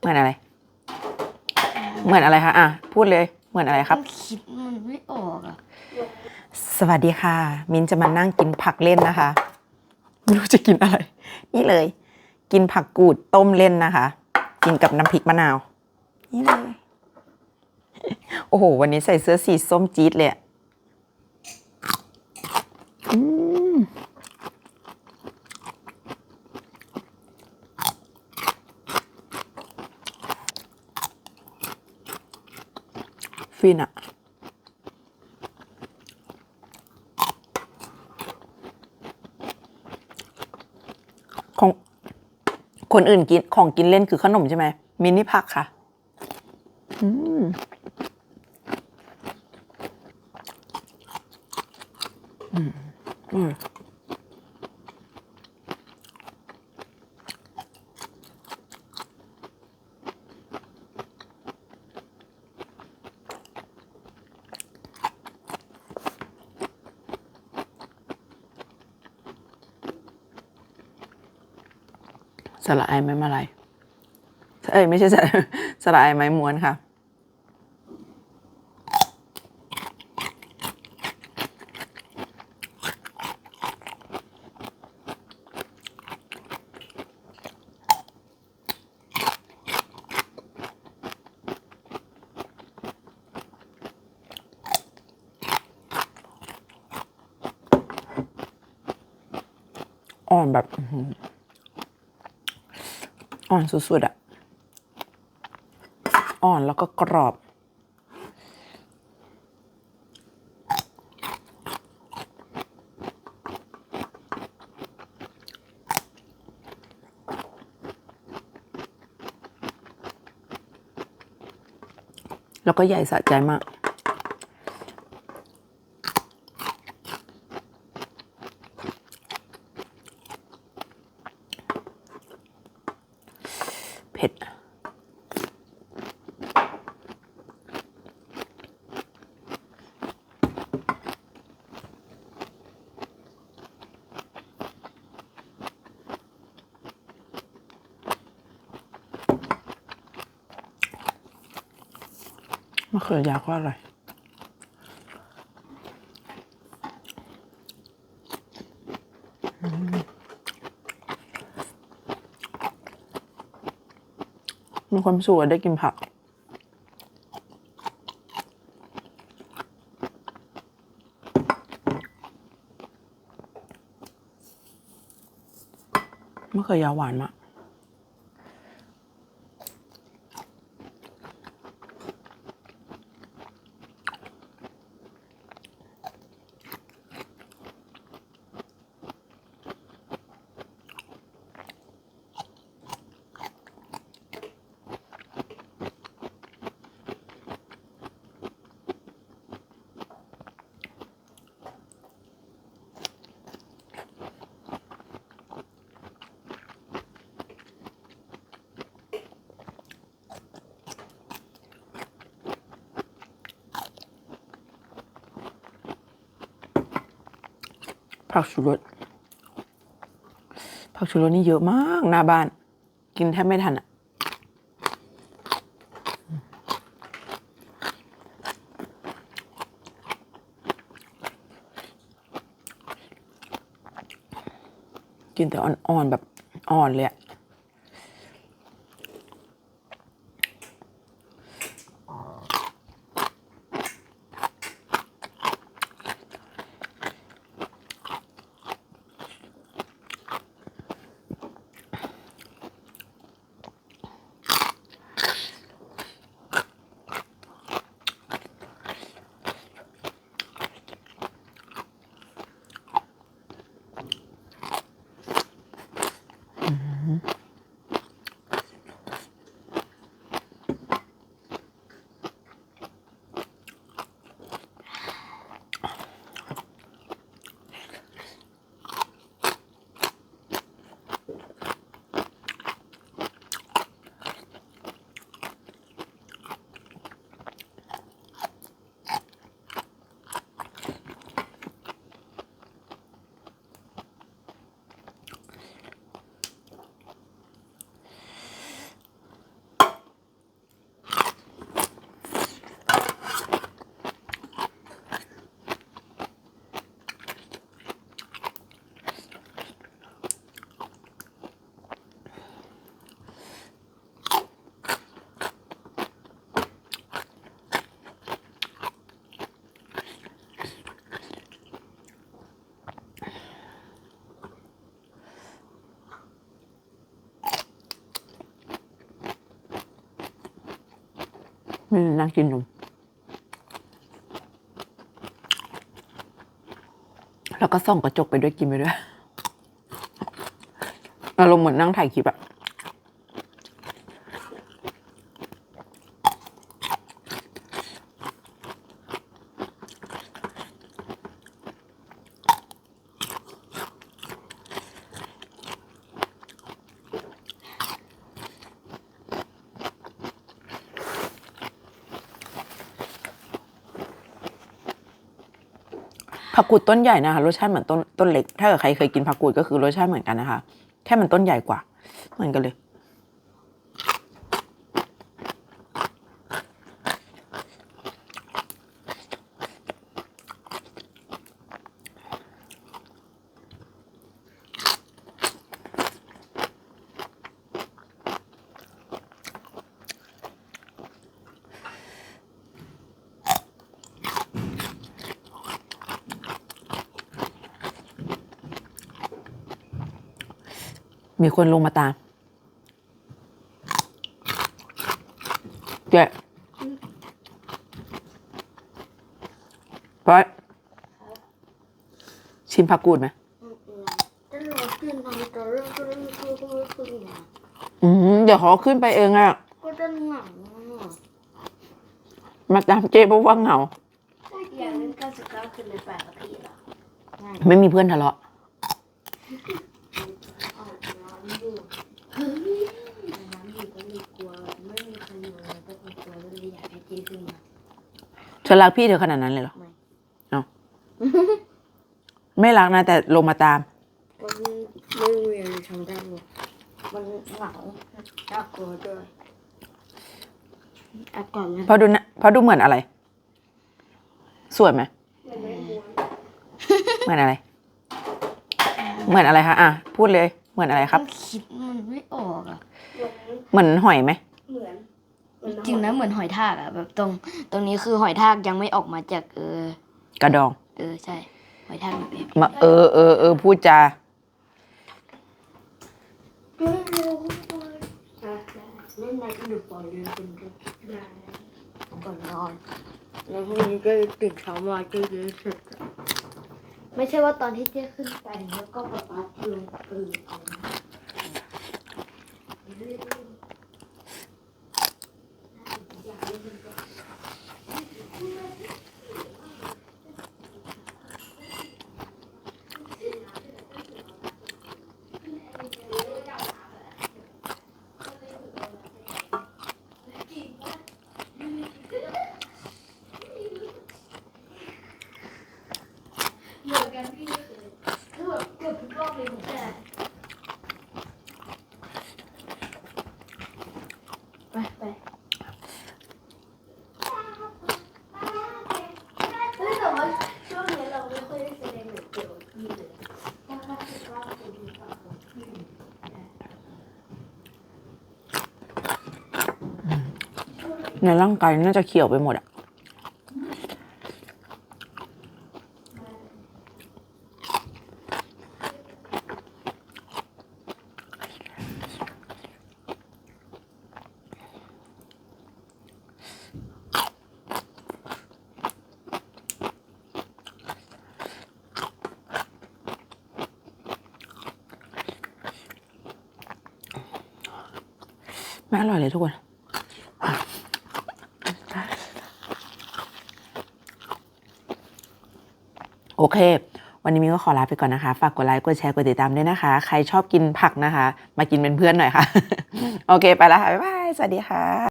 เหมือนอะไร เหมือนอะไรคะอะพูดเลยเหมือนอะไรครับมันคิดมันไม่ออกอะสวัสดีค่ะ มินจะมานั่งกินผักเล่นนะคะไม่รู้จะกินอะไร นี่เลย กินผักกูดต้มเล่นนะคะ กินกับน้ำพริกมะนาว นี่เลย โอ้โห วันนี้ใส่เสื้อสีส้มจี๊ดเลยอะ ฟินอะของคนอื่นกินของกินเล่นคือขนมใช่ไหมมินนี่ผักค่ะ อืมอืมอืม สละไอไม้มาลายเอ้ยไม่ใช่สละสละไอไม้ม้วนค่ะ อ่อนแบบ อ่อนสุดๆอะอ่อนแล้วก็กรอบ แล้วก็ใหญ่สะใจมาก เผ็ด มะเขือยาวก็อร่อย มีความสุขได้กินผัก มะเขือยาวหวานมาก ผักชูรสผักชูรสนี่เยอะมากหน้าบ้าน กินแทบไม่ทันอะกินแต่อ่อนๆแบบอ่อนเลยอะ you ไม่นั่งกินนมแล้วก็ส่องกระจกไปด้วยกินไปด้วยอารมณ์เหมือนนั่งถ่ายคลิปอะ ผักกูดต้นใหญ่นะคะรสชาติเหมือนต้นต้นเล็ก ถ้าเกิดใครเคยกินผักกูดก็คือรสชาติเหมือนกันนะคะ แค่มันต้นใหญ่กว่า เหมือนกันเลย มีคนลงมาตามเจ๊พอยชิมผักกูดไหมถ้าเราขึ้นทางตอนแรกก็ไม่ขึ้นก็ไม่ขึ้นมาอืมเดี๋ยวเขาขึ้นไปเองอะก็จะเหงาอะมาตามเจ๊เพราะว่าเหงาอย่างนั้นเก้าสิบเก้าขึ้นในแปดกับพี่เหรอไม่มีเพื่อนทะเลาะ อาบน้ำอยู่เฮ้ยอาบน้ำอยู่ก็เลยกลัวไม่มีใครอยู่แล้วก็กลัวก็เลยอยา กให้เจ๊ขึ้นมา เธอรักพี่เธอขนาดนั้นเลยเหรอ ไม่ เอาไม่รักนะ แต่ลงมาตามมันไม่มีอะไรทำได้เลยมันเหงาน่ากลัวด้วยอากาศมันเพราะดูนะเพราะดูเหมือนอะไร สวยไหม เหมือนอะไร เหมือนอะไรคะ อะ พูดเลย เหมือนอะไรครับ คิดมันไม่ออกอะ เหมือนหอยไหมเหมือน จริงนะเหมือนหอยทากอะแบบตรง ตรงนี้คือหอยทากยังไม่ออกมาจากเออ กระดอง เออใช่หอยทากแบบนี้มาเออเออเออพูดจาเล่นในที่ดูปล่อยเดินเป็นก่อนนอน แล้วพรุ่งนี้ก็ตื่นเช้ามาก็จะเสร็จไม่ใช่ว่าตอนที่เจ๊ขึ้นไปแล้วก็แบบว่าลงปืนเอานะเหมือนกันพี่คือแบบเกือบทุกรอบเลยเหมือนกันไปไปเฮ้ยแต่ว่าช่วงนี้เราไม่ค่อยได้แสดงแบบเกี่ยวกับพี่เลยถ้าว่าคิดว่าเป็นที่ฝากของพี่ ในร่างกายน่าจะเขียวไปหมดอะไม่อร่อยเลยทุกคน โอเค วันนี้มิ้งก็ขอลาไปก่อนนะคะ ฝากกดไลค์ กดแชร์ กดติดตามด้วยนะคะ ใครชอบกินผักนะคะ มากินเป็นเพื่อนหน่อยค่ะ โอเค ไปแล้วค่ะ บ๊ายบาย สวัสดีค่ะ